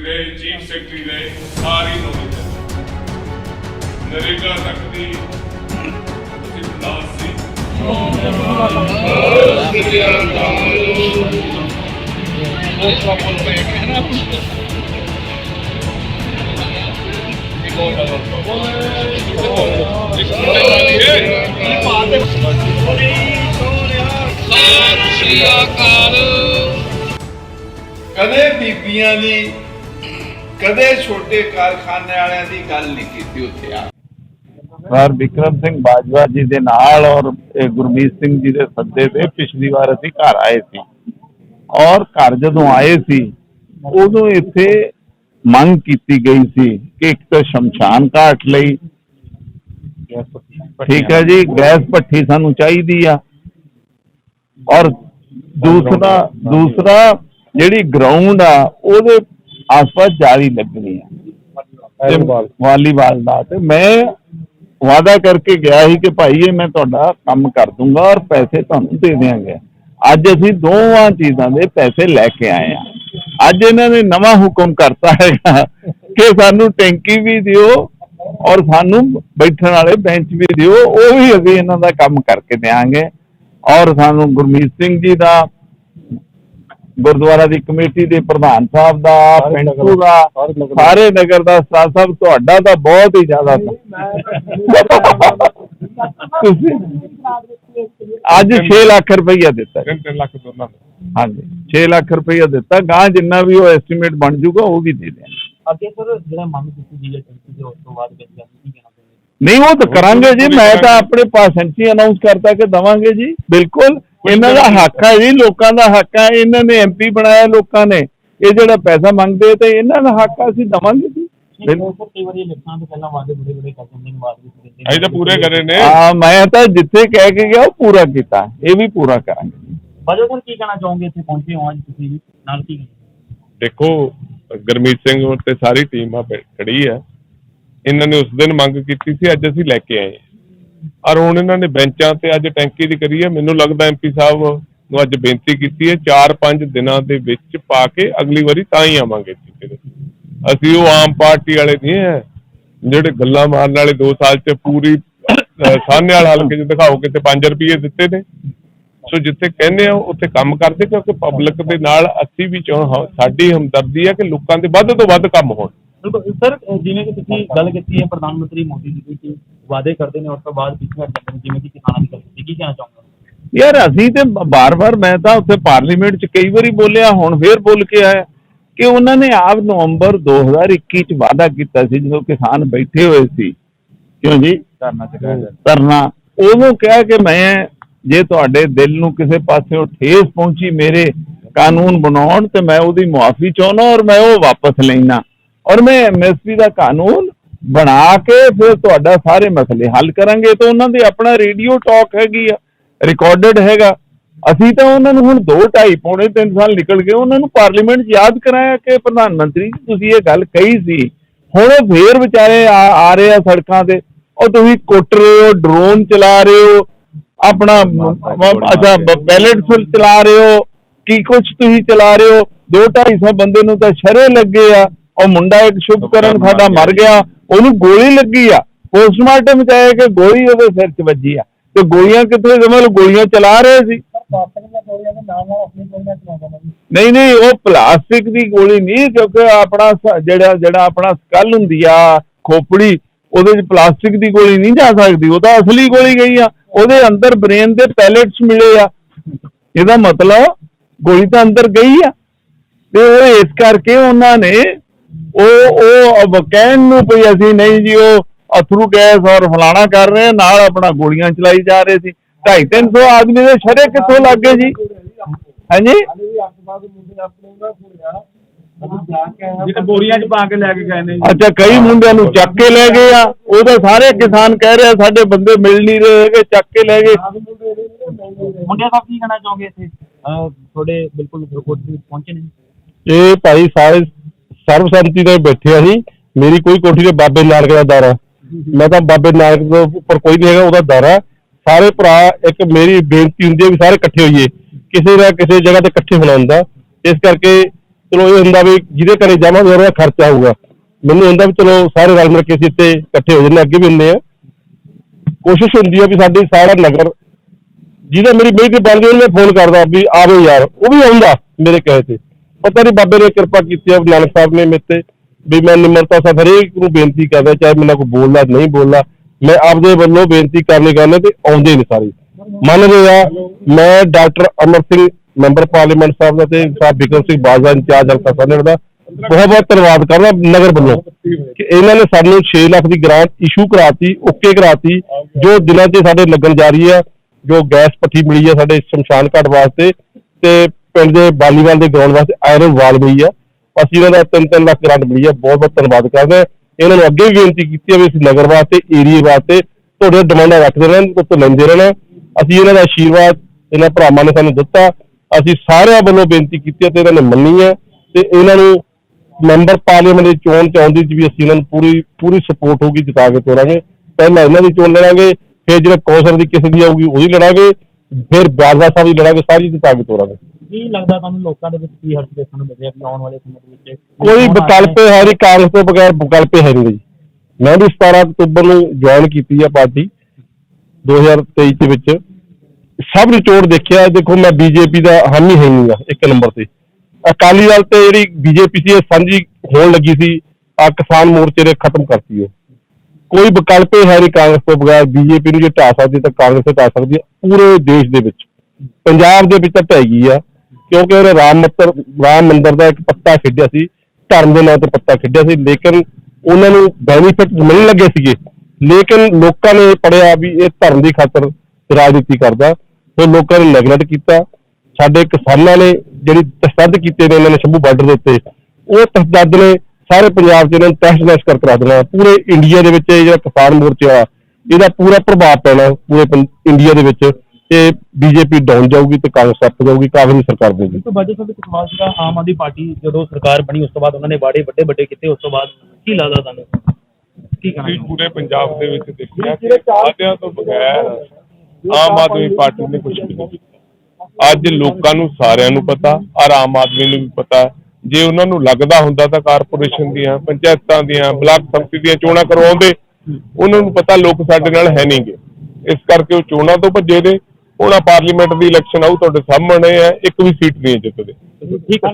Secretary ਰਹੇ chief secretary ਰਹੇ ਸਾਰੀ knowledge ਹੈ। ਨਰੇਗਾ ਤੱਕ ਦੀ ਸੀ। ਕਦੇ ਬੀਬੀਆਂ ਦੀ ਕਦੇ ਛੋਟੇ ਕਾਰਖਾਨੇ ਵਾਲਿਆਂ ਦੀ ਗੱਲ ਨਹੀਂ ਕੀਤੀ ਉੱਥੇ ਆ ਸਰ, ਵਿਕਰਮ ਸਿੰਘ ਬਾਜਵਾ ਜੀ ਦੇ ਨਾਲ ਔਰ ਗੁਰਮੀਤ ਸਿੰਘ ਜੀ ਦੇ ਸੱਦੇ ਤੇ ਪਿਛਲੀ ਵਾਰ ਅਸੀਂ ਘਰ ਆਏ ਸੀ। ਔਰ ਘਰ ਜਦੋਂ ਆਏ ਸੀ, ਉਦੋਂ ਇੱਥੇ ਮੰਗ ਕੀਤੀ ਗਈ ਸੀ ਕਿ ਇੱਕ ਤਾਂ ਸ਼ਮਸ਼ਾਨ ਘਾਟ ਲਈ ਠੀਕ ਹੈ ਜੀ, ਗੈਸ ਭੱਠੀ ਸਾਨੂੰ ਚਾਹੀਦੀ ਆ। ਔਰ ਦੂਸਰਾ ਦੂਸਰਾ ਜਿਹੜੀ ਗਰਾਊਂਡ ਆ, ਉਹਦੇ ਆਸ-ਪਾਸ ਜਾਲੀ ਲੱਗਣੀ ਆ ਤੇ ਵਾਲੀਬਾਲ ਦਾ ਤੇ ਮੈਂ ਵਾਅਦਾ ਕਰਕੇ ਗਿਆ ਸੀ ਕਿ ਭਾਈ ਇਹ ਮੈਂ ਤੁਹਾਡਾ ਕੰਮ ਕਰ ਦੂੰਗਾ ਔਰ ਪੈਸੇ ਤੁਹਾਨੂੰ ਦੇ ਦਿਆਂਗੇ। ਅੱਜ ਅਸੀਂ ਦੋਵਾਂ ਚੀਜ਼ਾਂ ਦੇ ਪੈਸੇ ਲੈ ਕੇ ਆਏ ਆ ਅੱਜ ਇਹਨਾਂ ਨੇ ਨਵਾਂ ਹੁਕਮ ਕਰਤਾ ਹੈਗਾ ਕਿ ਸਾਨੂੰ ਟੈਂਕੀ ਵੀ ਦਿਓ ਔਰ ਸਾਨੂੰ ਬੈਠਣ ਵਾਲੇ ਬੈਂਚ ਵੀ ਦਿਓ ਉਹ ਵੀ ਅਸੀਂ ਇਹਨਾਂ ਦਾ ਕੰਮ ਕਰਕੇ ਦੇਾਂਗੇ ਔਰ ਸਾਨੂੰ ਗੁਰਮੀਤ ਸਿੰਘ ਜੀ ਦਾ ਗੁਰਦੁਆਰਾ ਦੀ ਕਮੇਟੀ ਦੇ ਪ੍ਰਧਾਨ ਸਾਹਿਬ ਦਾ ਪਿੰਟੂ ਦਾ ਸਾਰੇ ਨਗਰ ਦਾ ਸਟਾਫ ਸਾਹਿਬ ਤੁਹਾਡਾ ਤਾਂ ਬਹੁਤ ਹੀ ਜ਼ਿਆਦਾ ਤੁਸੀਂ ਅੱਜ 6 ਲੱਖ ਰੁਪਈਆ ਦਿੱਤਾ। ਜੀ। 3 ਲੱਖ ਦੋਨਾਂ ਨੂੰ। ਹਾਂਜੀ 6 ਲੱਖ ਰੁਪਈਆ ਦਿੱਤਾ। ਗਾਂ ਜਿੰਨਾ ਵੀ ਉਹ ਐਸਟੀਮੇਟ ਬਣ ਜਾਊਗਾ ਉਹ ਵੀ ਦੇ ਦਿਆਂਗੇ ਅੱਗੇ ਸਰ ਜਿਹੜਾ ਮੰਗ ਕੀਤੀ ਗਈ ਹੈ ਉਸ ਤੋਂ ਬਾਅਦ ਵਿੱਚ ਚਾਹੁੰਦੇ ਨਹੀਂ ਉਹ ਤਾਂ ਕਰਾਂਗੇ ਜੀ ਮੈਂ ਤਾਂ ਆਪਣੇ ਭਾਸ਼ਣ 'ਚ ਹੀ ਅਨਾਉਂਸ ਕਰਤਾ ਕਿ ਦਵਾਂਗੇ ਜੀ। ਬਿਲਕੁਲ ਇਹਨਾਂ ਦਾ ਹੱਕ ਹੈ ਜੀ ਲੋਕਾਂ ਦਾ ਹੱਕ ਹੈ ਇਹਨਾਂ ਨੇ ਐਮਪੀ ਬਣਾਇਆ ਲੋਕਾਂ ਨੇ। ਇਹ ਜਿਹੜਾ ਪੈਸਾ ਮੰਗਦੇ ਤੇ ਇਹਨਾਂ ਦਾ ਹੱਕ ਆ, ਅਸੀਂ ਦਵਾਂਗੇ ਜੀ। ਅਸੀਂ ਤਾਂ ਪੂਰੇ ਕਰੇ ਨੇ। ਹਾਂ ਮੈਂ ਤਾਂ ਜਿੱਥੇ ਕਹਿ ਕੇ ਗਿਆ ਉਹ ਪੂਰਾ ਕੀਤਾ। ਇਹ ਵੀ ਪੂਰਾ ਕਰਾਂਗੇ ਸਰ ਕੀ ਕਹਿਣਾ ਚਾਹੋਗੇ ਇੱਥੇ ਪਹੁੰਚੇ ਹੋ ਅੱਜ ਤੁਸੀਂ? ਨਾਲ ਕੀ ਦੇਖੋ ਗਰਮੀਤ ਸਿੰਘ ਤੇ ਸਾਰੀ ਟੀਮ ਆ ਖੜੀ ਹੈ ਇਹਨਾਂ ਨੇ ਉਸ ਦਿਨ ਮੰਗ ਕੀਤੀ ਸੀ ਅੱਜ ਅਸੀਂ ਲੈ ਕੇ ਆਏ ਹਾਂ। ਔਰ ਹੁਣ ਇਹਨਾਂ ਨੇ ਬੈਂਚਾਂ ਤੇ ਅੱਜ ਟੈਂਕੀ ਦੀ ਕਰੀ ਹੈ। ਮੈਨੂੰ ਲੱਗਦਾ ਐਮਪੀ ਸਾਹਿਬ ਨੂੰ ਅੱਜ ਬੇਨਤੀ ਕੀਤੀ ਹੈ 4-5 ਦਿਨਾਂ ਦੇ ਵਿੱਚ ਪਾ ਕੇ ਅਗਲੀ ਵਾਰੀ ਤਾਂ ਹੀ ਆਵਾਂਗੇ ਅਸੀਂ ਉਹ ਆਮ ਪਾਰਟੀ ਵਾਲੇ ਨਹੀਂ ਹੈ ਜਿਹੜੇ ਗੱਲਾਂ ਮਾਰਨ ਵਾਲੇ 2 ਸਾਲ 'ਚ ਪੂਰੀ ਅਹ, ਸਾਹਨੇ ਵਾਲਾ ਹਲਕੇ 'ਚ ਦਿਖਾਓ ਕਿਤੇ 5 ਰੁਪਏ ਦਿੱਤੇ ਨੇ। ਸੋ ਜਿੱਥੇ ਕਹਿੰਦੇ ਆ ਉੱਥੇ ਕੰਮ ਕਰਦੇ ਕਿਉਂਕਿ ਪਬਲਿਕ ਦੇ ਨਾਲ ਅਸੀਂ ਵੀ ਚਾਹ ਸਾਡੀ ਹਮਦਰਦੀ ਹੈ ਕਿ ਲੋਕਾਂ ਦੇ ਵੱਧ ਤੋਂ ਵੱਧ ਕੰਮ ਹੋਣ। ਬਿਲਕੁਲ ਸਰ ਜਿਵੇਂ ਕਿ ਤੁਸੀਂ ਗੱਲ ਕੀਤੀ ਹੈ ਪ੍ਰਧਾਨ ਮੰਤਰੀ ਮੋਦੀ ਜੀ ਦੀ ਕਿ ਵਾਅਦੇ ਕਰਦੇ ਨੇ ਉਸ ਤੋਂ ਬਾਅਦ ਪਿੱਛੇ ਹਟ ਜਾਂਦੇ ਨੇ ਜਿਵੇਂ ਕਿ ਕਿਸਾਨਾਂ ਦੀ ਗੱਲ ਕੀਤੀ ਕੀ ਕਹਿਣਾ ਚਾਹੋਗੇ? ਯਾਰ ਅਸੀਂ ਤੇ ਬਾਰ-ਬਾਰ ਮੈਂ ਤਾਂ ਉੱਥੇ ਪਾਰਲੀਮੈਂਟ 'ਚ ਕਈ ਵਾਰੀ ਬੋਲਿਆ ਹੁਣ ਫੇਰ ਬੋਲ ਕੇ ਆਇਆ ਕਿ ਉਹਨਾਂ ਨੇ ਆਪ ਨਵੰਬਰ 2021 'ਚ ਵਾਅਦਾ ਕੀਤਾ ਸੀ ਜਦੋਂ ਕਿਸਾਨ ਬੈਠੇ ਹੋਏ ਸੀ। ਕਿਉਂ ਜੀ? ਕਰਨਾ ਚਾਹੀਦਾ ਕਰਨਾ ਉਹਨੂੰ ਕਿਹਾ ਕਿ ਮੈਂ ਜੇ ਤੁਹਾਡੇ ਦਿਲ ਨੂੰ ਕਿਸੇ ਪਾਸਿਓਂ ਠੇਸ ਪਹੁੰਚੀ ਮੇਰੇ ਕਾਨੂੰਨ ਬਣਾਉਣ ਤੇ ਮੈਂ ਉਹਦੀ ਮੁਆਫੀ ਚਾਹੁੰਦਾ ਔਰ ਮੈਂ ਉਹ ਵਾਪਸ ਲੈਣਾ ਔਰ ਮੈਂ ਐਮਐਸਪੀ ਦਾ ਕਾਨੂੰਨ ਬਣਾ ਕੇ ਫਿਰ ਤੁਹਾਡਾ ਸਾਰੇ ਮਸਲੇ ਹੱਲ ਕਰਾਂਗੇ ਤਾਂ ਉਹਨਾਂ ਦੇ ਆਪਣਾ ਰੇਡੀਓ ਟਾਕ ਹੈਗੀ ਆ ਰਿਕਾਰਡਡ ਹੈਗਾ। ਅਸੀਂ ਤਾਂ ਉਹਨਾਂ ਨੂੰ ਹੁਣ 2 2.5 ਪੌਣੇ 3 ਸਾਲ ਨਿਕਲ ਗਏ, ਉਹਨਾਂ ਨੂੰ ਪਾਰਲੀਮੈਂਟ 'ਚ ਯਾਦ ਕਰਾਇਆ ਕਿ ਪ੍ਰਧਾਨ ਮੰਤਰੀ ਜੀ, ਤੁਸੀਂ ਇਹ ਗੱਲ ਕਹੀ ਸੀ। ਹੁਣ ਉਹ ਫੇਰ ਵਿਚਾਰੇ ਆ ਰਹੇ ਆ ਸੜਕਾਂ ਤੇ। ਉਹ ਤੁਸੀਂ ਕੁੱਟ ਰਹੇ ਹੋ ਡਰੋਨ ਚਲਾ ਰਹੇ ਹੋ, ਆਪਣਾ ਅੱਛਾ ਬੈਲਟ ਚਲਾ ਰਹੇ ਹੋ, ਕੀ ਕੁਝ ਤੁਸੀਂ ਚਲਾ ਰਹੇ ਹੋ। 2 250 ਬੰਦੇ ਨੂੰ ਤਾਂ ਸ਼ਰੇ ਲੱਗੇ ਆ। ਉਹ ਮੁੰਡਾ ਇੱਕ ਸ਼ੁਭਕਰਨ ਸਾਡਾ ਮਰ ਗਿਆ ਉਹਨੂੰ ਗੋਲੀ ਲੱਗੀ ਆ। ਪੋਸਟਮਾਰਟਮ ਚ ਆਇਆ ਕਿ ਗੋਲੀ ਉਹਦੇ ਸਿਰ 'ਚ ਵੱਜੀ ਆ। ਤੇ ਗੋਲੀਆਂ ਕਿੱਥੇ ਜਮਲ ਗੋਲੀਆਂ ਚਲਾ ਰਹੇ ਸੀ। ਨਹੀਂ ਨਹੀਂ ਉਹ ਪਲਾਸਟਿਕ ਦੀ ਗੋਲੀ ਨਹੀਂ ਕਿਉਂਕਿ ਆਪਣਾ ਜਿਹੜਾ ਜਿਹੜਾ ਆਪਣਾ ਸਕਲ ਹੁੰਦੀ ਆ ਖੋਪੜੀ ਉਹਦੇ 'ਚ ਪਲਾਸਟਿਕ ਦੀ ਗੋਲੀ ਨਹੀਂ ਜਾ ਸਕਦੀ। ਉਹ ਤਾਂ ਅਸਲੀ ਗੋਲੀ ਗਈ ਆ। ਉਹਦੇ ਅੰਦਰ ਬ੍ਰੇਨ ਦੇ ਪੈਲੇਟਸ ਮਿਲੇ ਆ। ਇਹਦਾ ਮਤਲਬ ਗੋਲੀ ਤਾਂ ਅੰਦਰ ਗਈ ਆ। ਤੇ ਉਹ ਇਸ ਕਰਕੇ ਉਹਨਾਂ ਨੇ ਉਹ ਉਹ ਕਹਿਣ ਨੂੰ ਪਈ ਅਸੀਂ ਨਹੀਂ ਜੀ ਉਹ ਅਥਰੂ ਗੈਸ ਔਰ ਫਲਾਣਾ ਕਰ ਰਹੇ ਆ, ਨਾਲ ਆਪਣਾ ਗੋਲੀਆਂ ਚਲਾਈ ਜਾ ਰਹੇ ਸੀ। 250 300 ਆਦਮੀ ਦੇ ਛੜੇ ਕਿੱਥੋਂ ਲੱਗ ਗਏ ਜੀ? ਹਾਂਜੀ? ਜਿਹੜੇ ਬੋਰੀਆਂ 'ਚ ਪਾ ਕੇ ਲੈ ਕੇ ਗਏ ਨੇ ਅੱਛਾ ਕਈ ਮੁੰਡਿਆਂ ਨੂੰ ਚੱਕ ਕੇ ਲੈ ਗਏ ਆ। ਉਹ ਤਾਂ ਸਾਰੇ ਕਿਸਾਨ ਕਹਿ ਰਹੇ ਆ ਸਾਡੇ ਬੰਦੇ ਮਿਲ ਨਹੀਂ ਰਹੇ ਹੈਗੇ ਚੱਕ ਕੇ ਲੈ ਗਏ। ਮੁੰਡਿਆ ਸਾਹਿਬ ਕੀ ਕਹਿਣਾ ਚਾਹੋਗੇ ਇੱਥੇ? ਤੁਹਾਡੇ ਬਿਲਕੁਲ ਰਿਪੋਰਟ ਦੇ ਵਿੱਚ ਪਹੁੰਚੇ ਨੇ। ਇਹ ਭਾਈ ਸਾਰੇ ਸਰਬਸੰਮਤੀ ਤੇ ਬੈਠੇ ਸੀ। ਮੇਰੀ ਕੋਈ ਕੋਠੀ ਤੇ ਬਾਬੇ ਨਾਨਕ ਦਾ ਦਰ। ਮੈਂ ਤਾਂ ਬਾਬੇ ਨਾਨਕ ਤੋਂ ਉੱਪਰ ਕੋਈ ਨਹੀਂ ਹੈਗਾ, ਉਹਦਾ ਦਰ। ਸਾਰੇ ਭਰਾ, ਇੱਕ ਮੇਰੀ ਬੇਨਤੀ ਹੁੰਦੀ ਹੈ ਵੀ ਸਾਰੇ ਇਕੱਠੇ ਹੋਈਏ। ਕਿਸੇ ਨਾ ਕਿਸੇ ਜਗ੍ਹਾ ਤੇ ਇਕੱਠੇ ਹੋਣਾ ਇਸ ਕਰਕੇ ਚਲੋ ਇਹ ਹੁੰਦਾ ਵੀ ਜਿਹਦੇ ਘਰੇ ਜਾਵਾਂਗੇ, ਉਹਦਾ ਖਰਚਾ ਹੋਊਗਾ। ਮੈਨੂੰ ਹੁੰਦਾ ਵੀ ਚਲੋ ਸਾਰੇ ਰਲ ਮਿਲ ਕੇ ਅਸੀਂ ਇੱਥੇ ਇਕੱਠੇ ਹੋ ਜਾਂਦੇ, ਅੱਗੇ ਵੀ ਹੁੰਦੇ ਆ। ਕੋਸ਼ਿਸ਼ ਹੁੰਦੀ ਆ ਵੀ ਸਾਡੀ ਸਾਰਾ ਨਗਰ, ਜਿਹਦਾ ਮੇਰੀ ਬੇਟੀ ਬਣਦੀ ਉਹਨੂੰ ਮੈਂ ਫੋਨ ਕਰਦਾ ਵੀ ਆਵੇ ਯਾਰ। ਉਹ ਵੀ ਆਉਂਦਾ ਮੇਰੇ ਕਹੇ ਤੇ। ਪਤਾ ਨਹੀਂ ਬਾਬੇ ਨੇ ਕਿਰਪਾ ਕੀਤੀ ਹੈ ਨਾਨਕ ਸਾਹਿਬ ਨੇ ਮੇਰੇ ਤੇ, ਵੀ ਮੈਂ ਨਿਮਰਤਾ ਸਾਹਿਬ ਹਰੇਕ ਨੂੰ ਬੇਨਤੀ ਕਰਦਾ, ਚਾਹੇ ਮੈਨੂੰ ਕੋਈ ਬੋਲਦਾ, ਨਹੀਂ ਬੋਲਦਾ, ਮੈਂ ਆਪਦੇ ਵੱਲੋਂ ਬੇਨਤੀ ਕਰਨੀ ਕਰਨੇ ਤੇ ਆਉਂਦੇ ਨੇ ਸਾਰੇ। ਮੰਨ ਰਹੇ ਆ, ਮੈਂ doctor Amar Singh, member parliament ਸਾਹਿਬ ਦਾ ਤੇ ਸਾਹਿਬ ਬਿਕਰਮ ਸਿੰਘ ਬਾਜਵਾ ਇੰਚਾਰਜ ਹਲਕਾ ਸੰਗਠਨ ਦਾ ਬਹੁਤ ਬਹੁਤ ਧੰਨਵਾਦ ਕਰਦਾ ਨਗਰ ਵੱਲੋਂ, ਕਿ ਇਹਨਾਂ ਨੇ ਸਾਨੂੰ 6 ਲੱਖ ਦੀ ਗ੍ਰਾਂਟ ਇਸ਼ੂ ਕਰਾਤੀ ਓਕੇ ਕਰਾਤੀ, ਜੋ ਦਿਨਾਂ 'ਚ ਸਾਡੇ ਲੱਗਣ ਜਾ ਰਹੀ ਹੈ ਜੋ ਗੈਸ ਪੱਠੀ ਮਿਲੀ ਹੈ ਸਾਡੇ ਸ਼ਮਸ਼ਾਨ ਘਾਟ ਵਾਸਤੇ, ਤੇ ਪਿੰਡ ਦੇ ਬਾਲੀਵਾਲ ਦੇ ਗਰਾਊਂਡ ਵਾਸਤੇ ਆਇਰਨ ਵਾਲ ਮਿਲੀ ਆ। ਅਸੀਂ ਇਹਨਾਂ ਦਾ 3-3 ਲੱਖ ਗ੍ਰਾਂਟ ਮਿਲੀ ਆ। ਬਹੁਤ ਬਹੁਤ ਧੰਨਵਾਦ ਕਰਦੇ ਹਾਂ। ਇਹਨਾਂ ਨੂੰ ਅੱਗੇ ਵੀ ਬੇਨਤੀ ਕੀਤੀ ਹੈ ਵੀ ਅਸੀਂ ਨਗਰ ਵਾਸਤੇ ਏਰੀਏ ਵਾਸਤੇ ਤੁਹਾਡੇ ਡਿਮਾਂਡਾਂ ਰੱਖਦੇ ਰਹਿਣ ਤੋਂ ਲੈਂਦੇ ਰਹਿਣਾ। ਅਸੀਂ ਇਹਨਾਂ ਦਾ ਆਸ਼ੀਰਵਾਦ ਇਹਨਾਂ ਭਰਾਵਾਂ ਨੇ ਸਾਨੂੰ ਦਿੱਤਾ। ਅਸੀਂ ਸਾਰਿਆਂ ਵੱਲੋਂ ਬੇਨਤੀ ਕੀਤੀ ਹੈ ਤੇ ਇਹਨਾਂ ਨੇ ਮੰਨੀ ਹੈ ਤੇ ਇਹਨਾਂ ਨੂੰ ਮੈਂਬਰ ਪਾਰਲੀਮੈਂਟ ਦੀ ਚੋਣ ਚ ਆਉਂਦੀ ਚ ਵੀ ਅਸੀਂ ਇਹਨਾਂ ਨੂੰ ਪੂਰੀ ਪੂਰੀ ਸਪੋਰਟ ਹੋਊਗੀ ਜਿਤਾ ਕੇ ਤੋਰਾਂਗੇ। ਪਹਿਲਾਂ ਇਹਨਾਂ ਦੀ ਚੋਣ ਲੜਾਂਗੇ, ਫਿਰ ਜਿਹੜਾ ਕੌਂਸਲ ਦੀ ਕਿਸੇ ਦੀ ਆਊਗੀ ਉਹਦੀ ਲੜਾਂਗੇ, ਫਿਰ ਬਾਜਵਾ ਸਾਹਿਬ ਦੀ ਲੜਾਂਗੇ, ਸਾਰੀ ਜਿਤਾ ਕੇ ਤੋਰਾਂਗੇ। ਕੀ ਲੱਗਦਾ ਤੁਹਾਨੂੰ ਲੋਕਾਂ ਦੇ ਵਿੱਚ ਕੀ ਹਰਜ ਦੇਖਣ ਨੂੰ ਮਿਲ ਰਿਹਾ ਕਿ ਆਉਣ ਵਾਲੇ ਸਮੇਂ ਦੇ ਵਿੱਚ? ਕੋਈ ਵਿਕਲਪ ਹੈ ਨਹੀਂ ਕਾਂਗਰਸ ਤੋਂ ਬਗੈਰ ਵਿਕਲਪ ਹੈ ਨਹੀਂ ਜੀ। ਮੈਂ ਵੀ 17 ਅਕਤੂਬਰ ਨੂੰ ਜੁਆਇਨ ਕੀਤੀ ਹੈ ਪਾਰਟੀ 2023 ਦੇ ਵਿੱਚ। ਸਭ ਨਿਚੋੜ ਦੇਖਿਆ ਦੇਖੋ ਮੈਂ ਬੀਜੇਪੀ ਦਾ ਹਾਮੀ ਹੈ ਨਹੀਂਗਾ ਇੱਕ ਨੰਬਰ ਤੇ। ਅਕਾਲੀ ਦਲ ਤੇ ਜਿਹੜੀ ਬੀਜੇਪੀ ਸੀ ਇਹ ਸਾਂਝੀ ਹੋਣ ਲੱਗੀ ਸੀ ਆ ਕਿਸਾਨ ਮੋਰਚੇ ਨੇ ਖਤਮ ਕਰਤੀ ਉਹ। ਕੋਈ ਵਿਕਲਪ ਹੀ ਨਹੀਂ ਕਾਂਗਰਸ ਤੋਂ ਬਗੈਰ ਬੀਜੇਪੀ ਨੂੰ ਜੇ ਢਾਹ ਸਕਦੀ ਤਾਂ ਕਾਂਗਰਸ ਤੇ ਢਾਹ ਸਕਦੀ ਹੈ ਪੂਰੇ ਦੇਸ਼ ਦੇ ਵਿੱਚ। ਪੰਜਾਬ ਦੇ ਵਿੱਚ ਤਾਂ ਢਹਿ ਗਈ ਆ। ਕਿਉਂਕਿ ਉਹਨੇ ਰਾਮ ਮੰਦਰ ਰਾਮ ਮੰਦਰ ਦਾ ਇੱਕ ਪੱਤਾ ਖੇਡਿਆ ਸੀ, ਧਰਮ ਦੇ ਨਾਂ ਤੇ ਪੱਤਾ ਖੇਡਿਆ ਸੀ, ਲੇਕਿਨ ਉਹਨਾਂ ਨੂੰ ਬੈਨੀਫਿਟ ਮਿਲਣ ਲੱਗੇ ਸੀਗੇ। ਲੇਕਿਨ ਲੋਕਾਂ ਨੇ ਪੜਿਆ ਵੀ ਇਹ ਧਰਮ ਦੀ ਖਾਤਰ ਰਾਜਨੀਤੀ ਕਰਦਾ, ਫਿਰ ਲੋਕਾਂ ਨੇ ਨੈਗਲੈਕਟ ਕੀਤਾ। ਸਾਡੇ ਕਿਸਾਨਾਂ ਨੇ ਜਿਹੜੀ ਤਸੱਦਦ ਕੀਤੇ ਨੇ, ਇਹਨਾਂ ਨੇ ਸ਼ੰਭੂ ਬਾਰਡਰ ਦੇ ਉੱਤੇ, ਉਹ ਤਸੱਦਦ ਨੇ ਸਾਰੇ ਪੰਜਾਬ 'ਚ ਇਹਨਾਂ ਨੂੰ ਤਹਿਸ ਨਹਿਸ ਕਰ ਰੱਖ ਦੇਣਾ। ਪੂਰੇ ਇੰਡੀਆ ਦੇ ਵਿੱਚ ਇਹ ਜਿਹੜਾ ਕਿਸਾਨ ਮੋਰਚਾ ਆ ਇਹਦਾ ਪੂਰਾ ਪ੍ਰਭਾਵ ਪੈਣਾ ਪੂਰੇ ਪੰ- ਇੰਡੀਆ ਦੇ ਵਿੱਚ। ਤੇ ਬੀਜੇਪੀ ਡਾਊਨ ਜਾਊਗੀ ਤੇ ਕਾਂਗਰਸ ਅੱਪ ਜਾਊਗੀ ਕਾਂਗਰਸ ਦੀ ਸਰਕਾਰ ਦੇਗੀ ਤੋਂ ਬਾਅਦ ਜਦੋਂ ਸਵਾਲ ਸੀਗਾ ਆਮ ਆਦਮੀ ਪਾਰਟੀ ਜਦੋਂ ਸਰਕਾਰ ਬਣੀ ਉਸ ਤੋਂ ਬਾਅਦ ਉਹਨਾਂ ਨੇ ਵਾੜੇ ਵੱਡੇ ਵੱਡੇ ਕੀਤੇ ਉਸ ਤੋਂ ਬਾਅਦ ਕੀ ਲੱਗਦਾ ਤੁਹਾਨੂੰ? ਕੀ ਕਹਿਣਾ ਤੁਸੀਂ ਪੂਰੇ ਪੰਜਾਬ ਦੇ ਵਿੱਚ ਦੇਖਿਆ ਕਿ ਵਾਅਦਿਆਂ ਤੋਂ ਬਗੈਰ ਆਮ ਆਦਮੀ ਪਾਰਟੀ ਨੇ ਕੁਝ ਵੀ ਨਹੀਂ ਕੀਤਾ। ਅੱਜ ਲੋਕਾਂ ਨੂੰ ਸਾਰਿਆਂ ਨੂੰ ਪਤਾ ਔਰ ਆਮ ਆਦਮੀ ਨੂੰ ਵੀ ਪਤਾ ਜੇ ਉਹਨਾਂ ਨੂੰ ਲੱਗਦਾ ਹੁੰਦਾ ਤਾਂ ਕਾਰਪੋਰੇਸ਼ਨ ਦੀਆਂ ਪੰਚਾਇਤਾਂ ਦੀਆਂ ਬਲਾਕ ਸੰਮਤੀ ਦੀਆਂ ਚੋਣਾਂ ਕਰਵਾਉਂਦੇ ਉਹਨਾਂ ਨੂੰ ਪਤਾ ਲੋਕ ਸਾਡੇ ਨਾਲ ਹੈ ਨਹੀਂਗੇ ਇਸ ਕਰਕੇ ਉਹ ਚੋਣਾਂ ਤੋਂ ਭੱਜੇ ਨੇ। ਹੁਣ ਪਾਰਲੀਮੈਂਟ ਦੀ ਇਲੈਕਸ਼ਨ ਆਊ, ਤੁਹਾਡੇ ਸਾਹਮਣੇ ਹੈ, ਇੱਕ ਵੀ ਸੀਟ ਨਹੀਂ ਜਿੱਤਦੇ। ਠੀਕ ਹੈ।